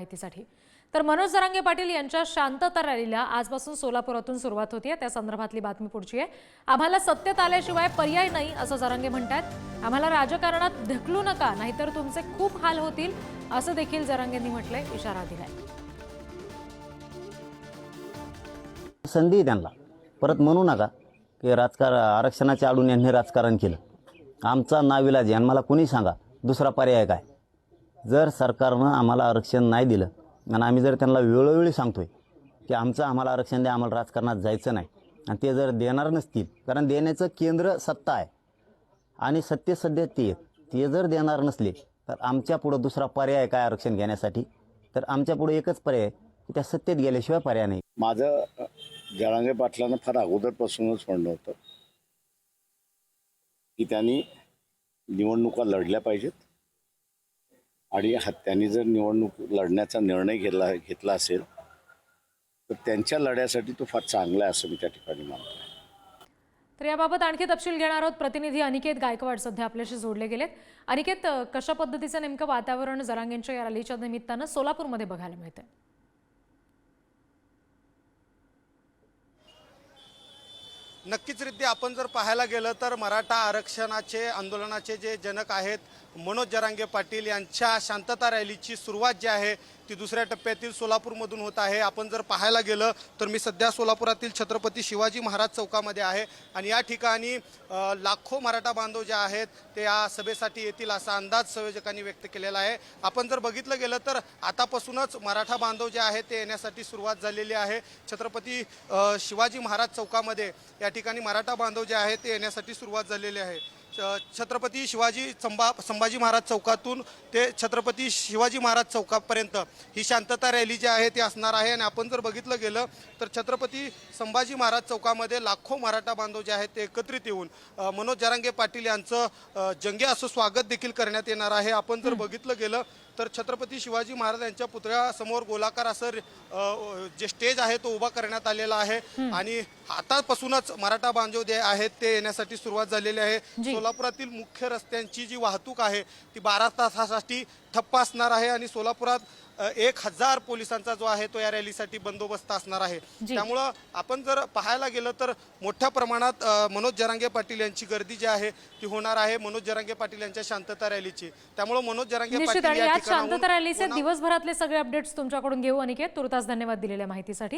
माहितीसाठी. तर मनोज जरांगे पाटील यांच्या शांतता रॅलीला आजपासून सोलापुरातून सुरुवात होतीये. त्या संदर्भातली बातमी पुढची आहे. आम्हाला सत्तेत आल्याशिवाय पर्याय नाही असं जरांगे म्हणतात आम्हाला राजकारणात ढकलू नका नाहीतर तुमचे खूप हाल होतील असं देखील जरांगेंनी म्हटलंय. इशारा दिलाय. संधी त्यांना. परत म्हणू नका की राजकारण आरक्षणाच्या आडून यांनी राजकारण केलं. आमचा नाविलाज आहे आणि मला कुणी सांगा दुसरा पर्याय काय? जर सरकारनं आम्हाला आरक्षण नाही दिलं आणि आम्ही जर त्यांना वेळोवेळी सांगतोय की आमचं आम्हाला आरक्षण द्या आम्हाला राजकारणात जायचं नाही आणि ते जर देणार नसतील कारण देण्याचं केंद्र सत्ता आहे आणि सत्य सध्या ते ते जर देणार नसले तर आमच्या पुढं दुसरा पर्याय आहे काय आरक्षण घेण्यासाठी? तर आमच्या पुढे एकच पर्याय की त्या सत्तेत गेल्याशिवाय पर्याय नाही. माझं जळांगे जरांगे पाटलांना फार अगोदरपासूनच म्हणणं होतं की त्यांनी निवडणुका लढल्या पाहिजेत आणि हा- त्यांनी जर निवडणूक लढण्याचा निर्णय घेतला घेतला असेल तर त्यांच्या लढ्यासाठी तो फार चांगला आहे असं मी त्या ठिकाणी मानतो तर याबाबत आणखी तपशील घेणार आहोत. प्रतिनिधी अनिकेत गायकवाड सध्या आपल्याशी जोडले गेलेत. अनिकेत कशा पद्धतीचं नेमकं वातावरण जरांगेंच्या या रॅलीच्या निमित्तानं सोलापूरमध्ये बघायला मिळतंय? नक्कीच रित्या आपण जर पाहायला गेलं तर मराठा आरक्षणाचे आंदोलनाचे जे जनक आहेत मनोज जरांगे पाटील यांच्या शांतता रॅलीची सुरुवात जी आहे ती दुसऱ्या टप्प्यातील सोलापूरमधून होत आहे. आपण जर पाहायला गेलं तर मी सध्या सोलापुरातील छत्रपती शिवाजी महाराज चौकामध्ये आहे आणि या ठिकाणी लाखो मराठा बांधव जे आहेत ते या सभेसाठी येतील असा अंदाज संयोजकांनी व्यक्त केलेला आहे. आपण जर बघितलं गेलं तर आतापासूनच मराठा बांधव जे आहेत ते येण्यासाठी सुरुवात झालेली आहे. छत्रपती शिवाजी महाराज चौकामध्ये या ठिकाणी मराठा बांधव जे आहेत ते येण्यासाठी सुरुवात झालेली आहे. छत्रपती शिवाजी संभा संभाजी महाराज चौकातून ते छत्रपती शिवाजी महाराज चौकापर्यंत ही शांतता रॅली जी आहे ती असणार आहे. आणि आपण जर बघितलं गेलं तर छत्रपती संभाजी महाराज चौकामध्ये लाखो मराठा बांधव जे आहेत ते एकत्रित येऊन मनोज जरांगे पाटील यांचं जंगे असं स्वागत देखील करण्यात येणार आहे. आपण जर बघितलं गेलं तर छत्रपती शिवाजी महाराज यांच्या पुतळ्यासमोर गोलाकार असं जे स्टेज आहे तो उभा करण्यात आलेला आहे. आणि आतापासूनच मराठा बांधव जे आहेत ते येण्यासाठी सुरुवात झालेली आहे. सोलापुरातील मुख्य रस्त्यांची जी वाहतूक आहे ती बारा तासासाठी ठप्प असणार आहे आणि सोलापुरात एक हजार पोलिसांचा जो आहे तो या रॅलीसाठी बंदोबस्त असणार आहे. त्यामुळं आपण जर पाहायला गेलं तर मोठ्या प्रमाणात मनोज जरांगे पाटील यांची गर्दी जी आहे ती होणार आहे मनोज जरांगे पाटील यांच्या शांतता रॅलीची. त्यामुळे मनोज जरांगे पाटील या शांतता रॅलीचे दिवसभरातले सगळे अपडेट्स तुमच्याकडून घेऊ. अनिकेत तुर्तास धन्यवाद दिलेल्या माहितीसाठी.